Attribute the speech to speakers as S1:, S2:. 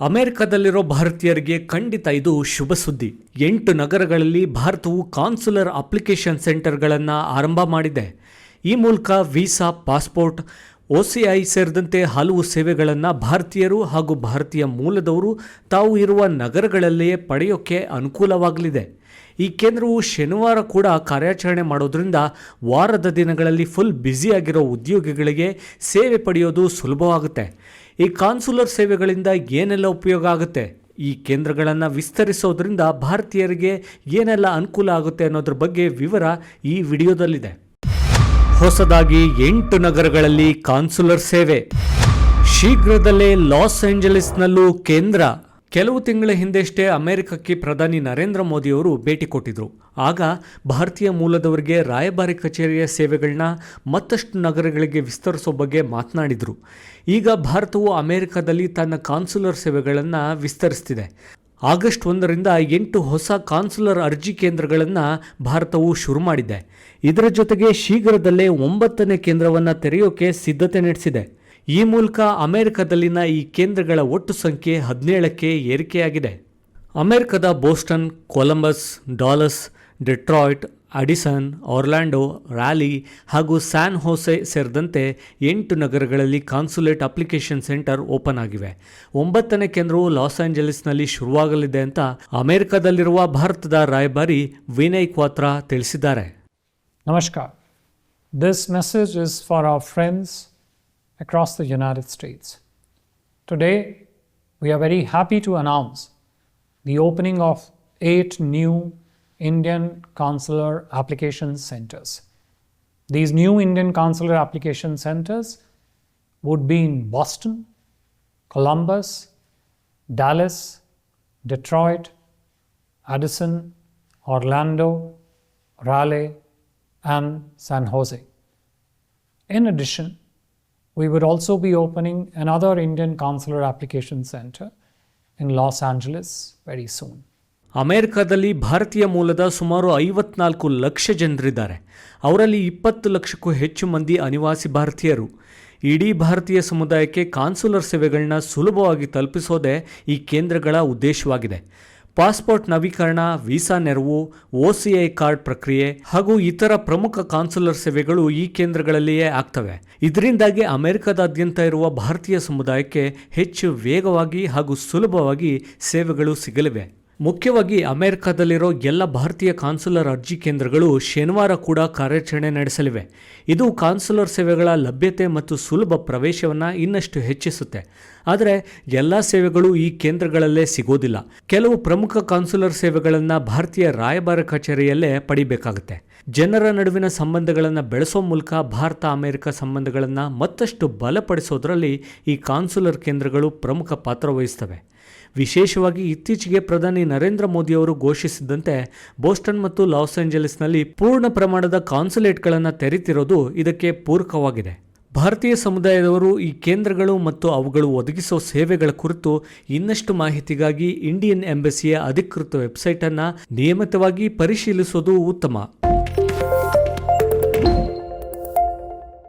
S1: ಅಮೆರಿಕದಲ್ಲಿರೋ ಭಾರತೀಯರಿಗೆ ಖಂಡಿತ ಇದು ಶುಭ ಸುದ್ದಿ. ಎಂಟು ನಗರಗಳಲ್ಲಿ ಭಾರತವು ಕಾನ್ಸುಲರ್ ಅಪ್ಲಿಕೇಶನ್ ಸೆಂಟರ್ಗಳನ್ನು ಆರಂಭ ಮಾಡಿದೆ. ಈ ಮೂಲಕ ವೀಸಾ, ಪಾಸ್ಪೋರ್ಟ್ ಒಸಿಐ ಸೇರಿದಂತೆ ಹಲವು ಸೇವೆಗಳನ್ನು ಭಾರತೀಯರು ಹಾಗೂ ಭಾರತೀಯ ಮೂಲದವರು ತಾವು ಇರುವ ನಗರಗಳಲ್ಲಿಯೇ ಪಡೆಯೋಕ್ಕೆ ಅನುಕೂಲವಾಗಲಿದೆ. ಈ ಕೇಂದ್ರವು ಶನಿವಾರ ಕೂಡ ಕಾರ್ಯಾಚರಣೆ ಮಾಡೋದ್ರಿಂದ ವಾರದ ದಿನಗಳಲ್ಲಿ ಫುಲ್ ಬ್ಯುಸಿಯಾಗಿರೋ ಉದ್ಯೋಗಿಗಳಿಗೆ ಸೇವೆ ಪಡೆಯೋದು ಸುಲಭವಾಗುತ್ತೆ. ಈ ಕಾನ್ಸುಲರ್ ಸೇವೆಗಳಿಂದ ಏನೆಲ್ಲ ಉಪಯೋಗ ಆಗುತ್ತೆ? ಈ ಕೇಂದ್ರಗಳನ್ನು ವಿಸ್ತರಿಸೋದ್ರಿಂದ ಭಾರತೀಯರಿಗೆ ಏನೆಲ್ಲ ಅನುಕೂಲ ಆಗುತ್ತೆ ಅನ್ನೋದ್ರ ಬಗ್ಗೆ ವಿವರ ಈ ವಿಡಿಯೋದಲ್ಲಿದೆ. ಹೊಸದಾಗಿ ಎಂಟು ನಗರಗಳಲ್ಲಿ ಕಾನ್ಸುಲರ್ ಸೇವೆ. ಶೀಘ್ರದಲ್ಲೇ ಲಾಸ್ ಏಂಜಲೀಸ್ನಲ್ಲೂ ಕೇಂದ್ರ. ಕೆಲವು ತಿಂಗಳ ಹಿಂದೆಷ್ಟೇ ಅಮೆರಿಕಕ್ಕೆ ಪ್ರಧಾನಿ ನರೇಂದ್ರ ಮೋದಿಯವರು ಭೇಟಿ ಕೊಟ್ಟಿದ್ರು. ಆಗ ಭಾರತೀಯ ಮೂಲದವರಿಗೆ ರಾಯಭಾರಿ ಕಚೇರಿಯ ಸೇವೆಗಳನ್ನ ಮತ್ತಷ್ಟು ನಗರಗಳಿಗೆ ವಿಸ್ತರಿಸೋ ಬಗ್ಗೆ ಮಾತನಾಡಿದರು. ಈಗ ಭಾರತವು ಅಮೆರಿಕದಲ್ಲಿ ತನ್ನ ಕಾನ್ಸುಲರ್ ಸೇವೆಗಳನ್ನು ವಿಸ್ತರಿಸ್ತಿದೆ. ಆಗಸ್ಟ್ ಒಂದರಿಂದ ಎಂಟು ಹೊಸ ಕಾನ್ಸುಲರ್ ಅರ್ಜಿ ಕೇಂದ್ರಗಳನ್ನು ಭಾರತವು ಶುರು ಮಾಡಿದೆ. ಇದರ ಜೊತೆಗೆ ಶೀಘ್ರದಲ್ಲೇ ಒಂಬತ್ತನೇ ಕೇಂದ್ರವನ್ನು ತೆರೆಯೋಕೆ ಸಿದ್ಧತೆ ನಡೆಸಿದೆ. ಈ ಮೂಲಕ ಅಮೆರಿಕದಲ್ಲಿನ ಈ ಕೇಂದ್ರಗಳ ಒಟ್ಟು ಸಂಖ್ಯೆ ಹದಿನೇಳಕ್ಕೆ ಏರಿಕೆಯಾಗಿದೆ. ಅಮೆರಿಕದ Boston, Columbus, Dallas, Detroit Edison Orlando Raleigh ಹಾಗೂ ಸ್ಯಾನ್ ಹೋಸೆ ಸೇರಿದಂತೆ ಎಂಟು ನಗರಗಳಲ್ಲಿ ಕಾನ್ಸುಲೇಟ್ ಅಪ್ಲಿಕೇಶನ್ ಸೆಂಟರ್ ಓಪನ್ ಆಗಿವೆ. ಒಂಬತ್ತನೇ ಕೇಂದ್ರವು ಲಾಸ್ ಆಂಜಲೀಸ್ನಲ್ಲಿ ಶುರುವಾಗಲಿದೆ ಅಂತ ಅಮೆರಿಕದಲ್ಲಿರುವ ಭಾರತದ ರಾಯಭಾರಿ ವಿನಯ್ ಕ್ವಾತ್ರಾ ತಿಳಿಸಿದ್ದಾರೆ.
S2: ನಮಸ್ಕಾರ. This message is for our friends across the United States today we are very happy to announce the opening of eight new Indian consular application centers. These new Indian consular application centers would be in Boston, Columbus, Dallas, Detroit, Addison, Orlando, Raleigh, and San Jose. In addition, we would also be opening another Indian consular application center in Los Angeles very soon.
S1: ಅಮೆರಿಕದಲ್ಲಿ ಭಾರತೀಯ ಮೂಲದ ಸುಮಾರು ಐವತ್ನಾಲ್ಕು ಲಕ್ಷ ಜನರಿದ್ದಾರೆ. ಅವರಲ್ಲಿ ಇಪ್ಪತ್ತು ಲಕ್ಷಕ್ಕೂ ಹೆಚ್ಚು ಮಂದಿ ಅನಿವಾಸಿ ಭಾರತೀಯರು. ಇಡೀ ಭಾರತೀಯ ಸಮುದಾಯಕ್ಕೆ ಕಾನ್ಸುಲರ್ ಸೇವೆಗಳನ್ನ ಸುಲಭವಾಗಿ ತಲುಪಿಸೋದೇ ಈ ಕೇಂದ್ರಗಳ ಉದ್ದೇಶವಾಗಿದೆ. ಪಾಸ್ಪೋರ್ಟ್ ನವೀಕರಣ, ವೀಸಾ ನೆರವು ಒಸಿಐ ಕಾರ್ಡ್ ಪ್ರಕ್ರಿಯೆ ಹಾಗೂ ಇತರ ಪ್ರಮುಖ ಕಾನ್ಸುಲರ್ ಸೇವೆಗಳು ಈ ಕೇಂದ್ರಗಳಲ್ಲಿಯೇ ಆಗ್ತವೆ. ಇದರಿಂದಾಗಿ ಅಮೆರಿಕದಾದ್ಯಂತ ಇರುವ ಭಾರತೀಯ ಸಮುದಾಯಕ್ಕೆ ಹೆಚ್ಚು ವೇಗವಾಗಿ ಹಾಗೂ ಸುಲಭವಾಗಿ ಸೇವೆಗಳು ಸಿಗಲಿವೆ. ಮುಖ್ಯವಾಗಿ ಅಮೆರಿಕದಲ್ಲಿರೋ ಎಲ್ಲ ಭಾರತೀಯ ಕಾನ್ಸುಲರ್ ಅರ್ಜಿ ಕೇಂದ್ರಗಳು ಶನಿವಾರ ಕೂಡ ಕಾರ್ಯಾಚರಣೆ ನಡೆಸಲಿವೆ. ಇದು ಕಾನ್ಸುಲರ್ ಸೇವೆಗಳ ಲಭ್ಯತೆ ಮತ್ತು ಸುಲಭ ಪ್ರವೇಶವನ್ನು ಇನ್ನಷ್ಟು ಹೆಚ್ಚಿಸುತ್ತೆ. ಆದರೆ ಎಲ್ಲ ಸೇವೆಗಳು ಈ ಕೇಂದ್ರಗಳಲ್ಲೇ ಸಿಗೋದಿಲ್ಲ. ಕೆಲವು ಪ್ರಮುಖ ಕಾನ್ಸುಲರ್ ಸೇವೆಗಳನ್ನು ಭಾರತೀಯ ರಾಯಭಾರ ಕಚೇರಿಯಲ್ಲೇ ಪಡಿಬೇಕಾಗುತ್ತೆ. ಜನರ ನಡುವಿನ ಸಂಬಂಧಗಳನ್ನು ಬೆಳೆಸೋ ಮೂಲಕ ಭಾರತ ಅಮೆರಿಕ ಸಂಬಂಧಗಳನ್ನು ಮತ್ತಷ್ಟು ಬಲಪಡಿಸೋದರಲ್ಲಿ ಈ ಕಾನ್ಸುಲರ್ ಕೇಂದ್ರಗಳು ಪ್ರಮುಖ ಪಾತ್ರ ವಹಿಸ್ತವೆ. ವಿಶೇಷವಾಗಿ ಇತ್ತೀಚೆಗೆ ಪ್ರಧಾನಿ ನರೇಂದ್ರ ಮೋದಿಯವರು ಘೋಷಿಸಿದಂತೆ ಬೋಸ್ಟನ್ ಮತ್ತು ಲಾಸ್ ಏಂಜಲೀಸ್ನಲ್ಲಿ ಪೂರ್ಣ ಪ್ರಮಾಣದ ಕಾನ್ಸುಲೇಟ್ಗಳನ್ನು ತೆರೆತಿರೋದು ಇದಕ್ಕೆ ಪೂರಕವಾಗಿದೆ. ಭಾರತೀಯ ಸಮುದಾಯದವರು ಈ ಕೇಂದ್ರಗಳು ಮತ್ತು ಅವುಗಳು ಒದಗಿಸುವ ಸೇವೆಗಳ ಕುರಿತು ಇನ್ನಷ್ಟು ಮಾಹಿತಿಗಾಗಿ ಇಂಡಿಯನ್ ಎಂಬಸಿಯ ಅಧಿಕೃತ ವೆಬ್ಸೈಟನ್ನು ನಿಯಮಿತವಾಗಿ ಪರಿಶೀಲಿಸೋದು ಉತ್ತಮ.